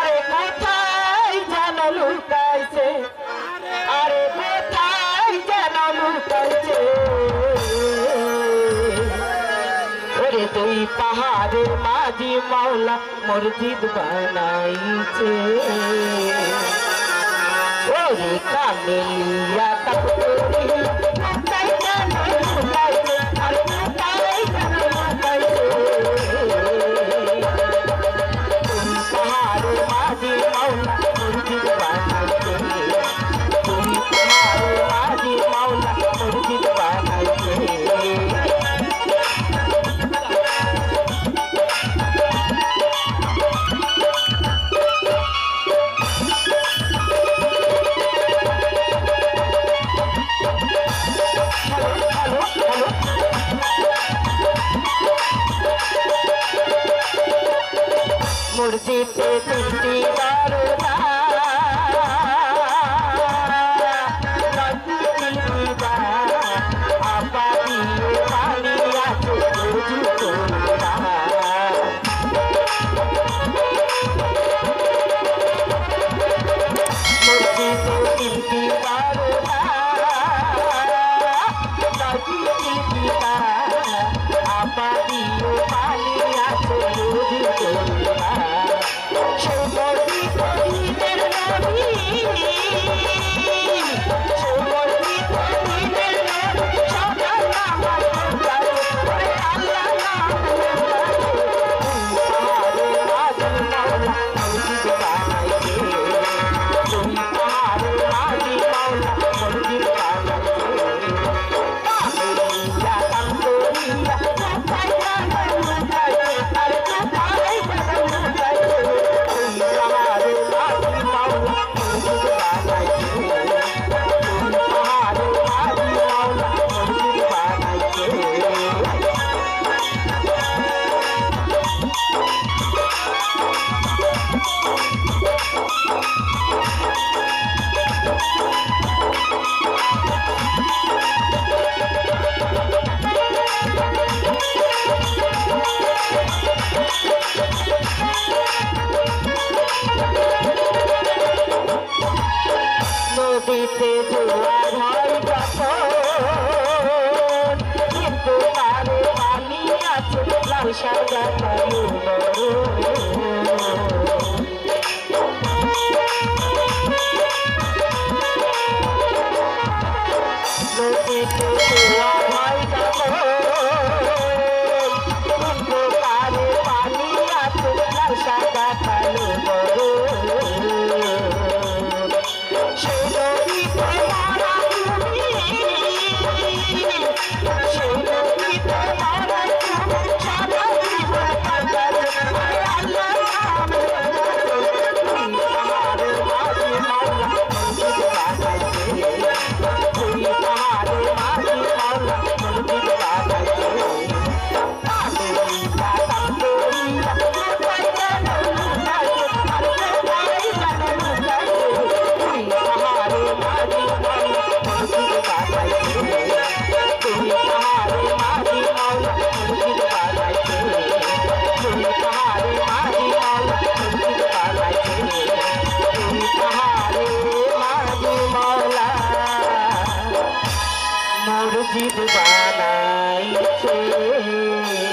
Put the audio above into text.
আরে কোথায় যেন লুকাইছে? আরে কোথায় যেন লুকাইছে? ওরে তুই পাহাড়ের মাঝি মাওলা, মসজিদ বানাইছে। ওরে কামেলিয়া তাকে খুশিতে তিনটি করুণা Bye. নদীতে জোয়ার হয় যখন। কিন্তু তারে আমি আছে লাল সাদা কালো Vai. जीव बनाई तू